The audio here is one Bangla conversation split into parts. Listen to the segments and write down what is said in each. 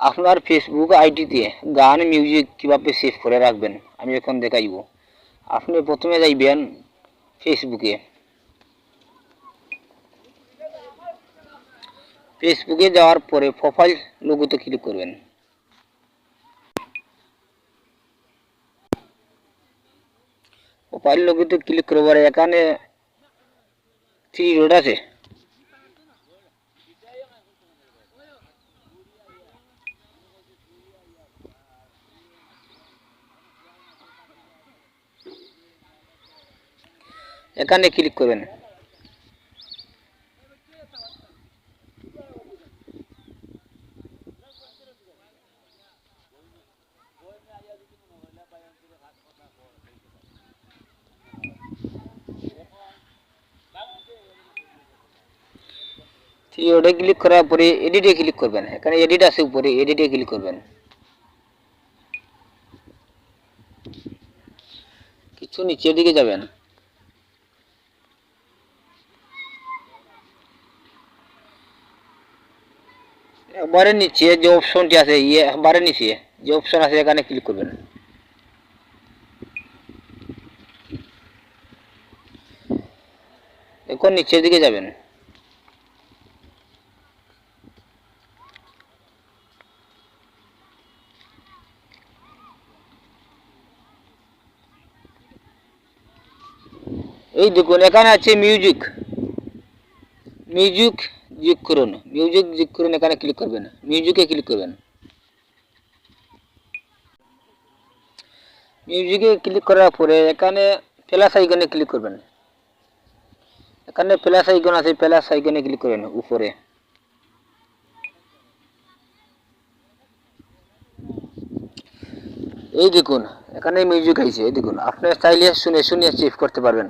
আপনার ফেসবুক আইডিতে গান মিউজিক কীভাবে সেভ করে রাখবেন, আমি এখন দেখাইব আপনি প্রথমে যাইবেন ফেসবুকে ফেসবুকে যাওয়ার পরে প্রোফাইল লোগোতে ক্লিক করবেন। প্রোফাইল লোগোতে ক্লিক করবার এখানে থ্রি রোড আছে। এখানে ক্লিক করবেন। থ্রি রোডে ক্লিক করার পরে এডিটে ক্লিক করবেন। এখানে এডিট আছে উপরে এডিটে ক্লিক করবেন। কিছু নিচের দিকে যাবেন। একবারে নিচে যে অপশনটি আছে ইয়ে একবারে নিচে যে অপশন আছে এখানে ক্লিক করবেন। এখন নিচের দিকে যাবেন। এই দেখুন, এখানে আছে মিউজিক মিউজিক যোগ করুন মিউজিক যোগ করুন এখানে ক্লিক করবেন মিউজিকে ক্লিক করবেন মিউজিকে ক্লিক করার পরে এখানে প্লাস আইকনে ক্লিক করবেন এখানে প্লাস আইকন আছে প্লাস আইকনে ক্লিক করবেন উপরে। এই দেখুন, এখানে মিউজিক আইছে, এই দেখুন। আপনি চাইলে শুনে শুনে সেভ করতে পারবেন।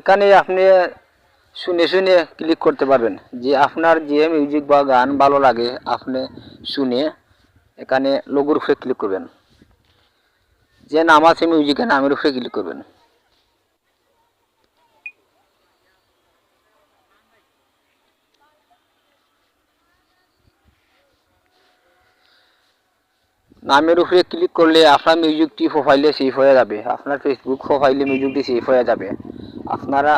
এখানে আপনি শুনে শুনে ক্লিক করতে পারবেন যে আপনার যে মিউজিক বা গান ভালো লাগে, আপনি শুনে এখানে লোগোর উপরে ক্লিক করবেন। যে নাম আছে মিউজিকের নামের উপরে ক্লিক করবেন। নামের উপরে ক্লিক করলে আপনার মিউজিকটি প্রোফাইলে সেভ হয়ে যাবে। আপনার ফেসবুক প্রোফাইলে মিউজিকটি সেভ হয়ে যাবে। আপনারা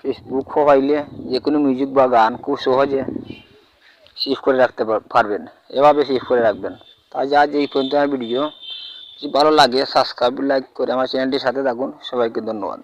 ফেসবুক প্রোফাইলে যে কোনো মিউজিক বা গান খুব সহজে সেভ করে রাখতে পারবেন। এভাবে সেভ করে রাখবেন। তাই আজ এই পর্যন্ত আমার ভিডিও যদি ভালো লাগে সাবস্ক্রাইব লাইক করে আমার চ্যানেলটির সাথে থাকুন। সবাইকে ধন্যবাদ।